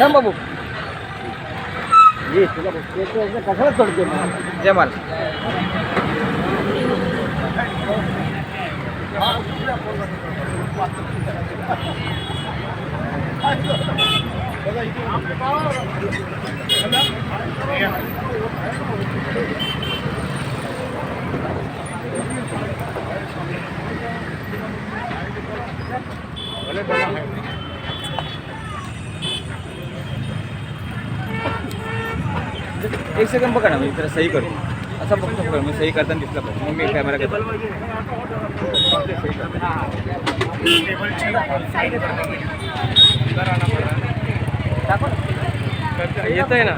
थांब बाबू ये तुला बघ, एक सेकंड बघा ना मी जरा सही करतो. असं बघतो बघा मी सही करताना दिसलं पाहिजे. मग मी कॅमेरा करतो. येत आहे ना?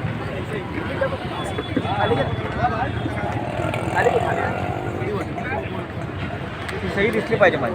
ती सही दिसली पाहिजे माझी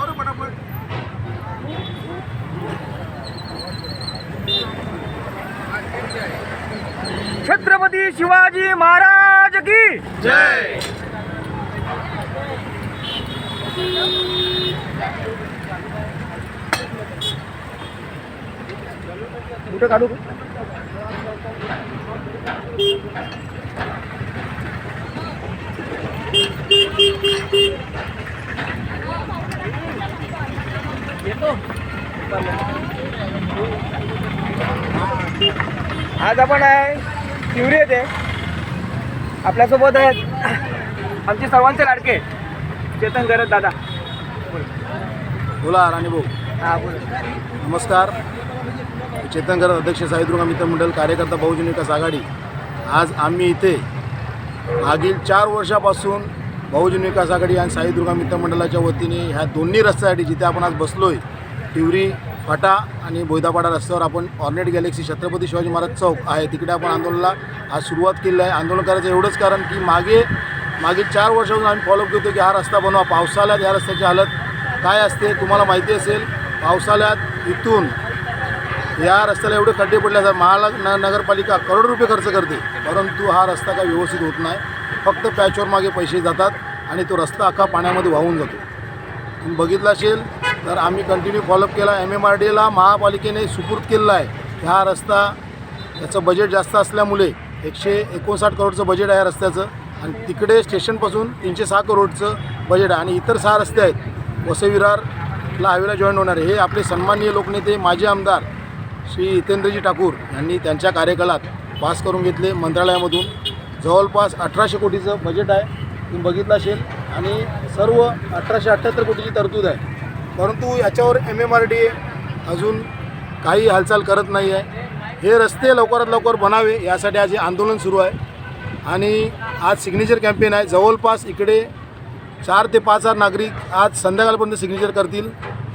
लगाव रे पटापट. छत्रपती शिवाजी महाराज की जय. कुठं काढू? आज आपण आहे तिवरी येते आपल्यासोबत आहेत आमचे सर्वांचे लाडके चेतन गरज दादा. बोला राणी भाऊ. हा बोल. नमस्कार. चेतन करत अध्यक्ष साईदुर्गा मित्र मंडळ कार्यकर्ता बहुजन विकास आघाडी. आज आम्ही इथे मागील चार वर्षापासून बहुजन विकास आघाडी आणि साईदुर्गा मित्र मंडळाच्या वतीने ह्या दोन्ही रस्त्यासाठी जिथे आपण आज बसलो आहे तिवरी फाटा आणि बोईदापाडा रस्त्यावर आपण ऑर्नेट गॅलेक्सी छत्रपती शिवाजी महाराज चौक आहे. तिकडे आपण आंदोलनाला आज सुरुवात केली आहे. आंदोलन करायचं एवढंच कारण की मागे मागे चार वर्षापासून आम्ही फॉलो करतो की हा रस्ता बनवा. पावसाळ्यात या रस्त्याची हालत काय असते तुम्हाला माहिती असेल. पावसाळ्यात इथून या रस्त्याला एवढे खड्डे पडले असतात महाला न नगरपालिका करोड रुपये खर्च करते. परंतु हा रस्ता काय व्यवस्थित होत नाही. फक्त पॅचवर मागे पैसे जातात आणि तो रस्ता अख्खा पाण्यामध्ये वाहून जातो. तुम्ही असेल तर आम्ही कंटिन्यू फॉलोअप केला. एम एम आर डी एला महापालिकेने सुपूर्द केलेला आहे. हा रस्ता याचं बजेट जास्त असल्यामुळे एकशे एकोणसाठ करोडचं बजेट आहे रस्त्याचं आणि तिकडे स्टेशनपासून तीनशे सहा करोडचं बजेट आहे. आणि इतर सहा रस्ते आहेत. वसविरारला हायवेला जॉईन होणार हे आपले सन्माननीय लोकनेते माजी आमदार श्री हितेंद्रजी ठाकूर यांनी त्यांच्या कार्यकालात पास करून घेतले मंत्रालयामधून. जवळपास अठराशे कोटीचं बजेट आहे. तुम्ही बघितलं असेल. आणि सर्व अठराशे अठ्ठ्याहत्तर कोटीची तरतूद आहे. परंतु याच्यावर एम एम आर डी अजून काही हालचाल करत नाही आहे हे रस्ते लवकरात लवकर बनावे यासाठी आज हे आंदोलन सुरू आहे. आणि आज सिग्नेचर कॅम्पेन आहे. जवळपास इकडे चार ते पाच हजार नागरिक आज संध्याकाळपर्यंत सिग्नेचर करतील.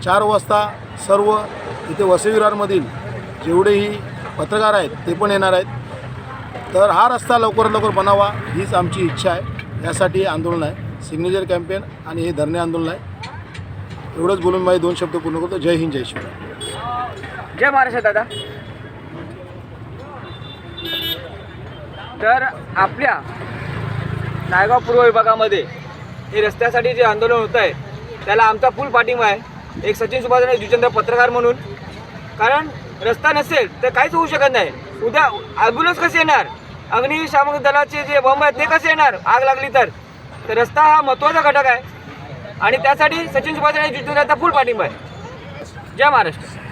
चार वाजता सर्व इथे वसविरारमधील जेवढेही पत्रकार आहेत ते पण येणार आहेत. तर हा रस्ता लवकरात लवकर बनावा हीच आमची इच्छा आहे. यासाठी आंदोलन आहे. सिग्नेचर कॅम्पेन आणि हे धरणे आंदोलन आहे. एवढंच बोलून माझे दोन शब्द पूर्ण करतो. जय हिंद जय शिवराय. जय महाराष्ट्र दादा. तर आपल्या नायगाव पूर्व विभागामध्ये हे रस्त्यासाठी जे आंदोलन होत आहे त्याला आमचा फुल पाठिंबा आहे. एक सचिन सुभाष जुचंद्र पत्रकार म्हणून. कारण रस्ता नसेल तर काहीच होऊ शकत नाही. उद्या ॲम्ब्युलन्स कसे येणार? अग्निशामक दलाचे जे बंब आहेत ते कसे येणार? आग लागली तर. तर रस्ता हा महत्त्वाचा घटक आहे. आणि त्यासाठी सचिन सुभाष जुचंद्राचा फुल पाठिंबा आहे. जय महाराष्ट्र.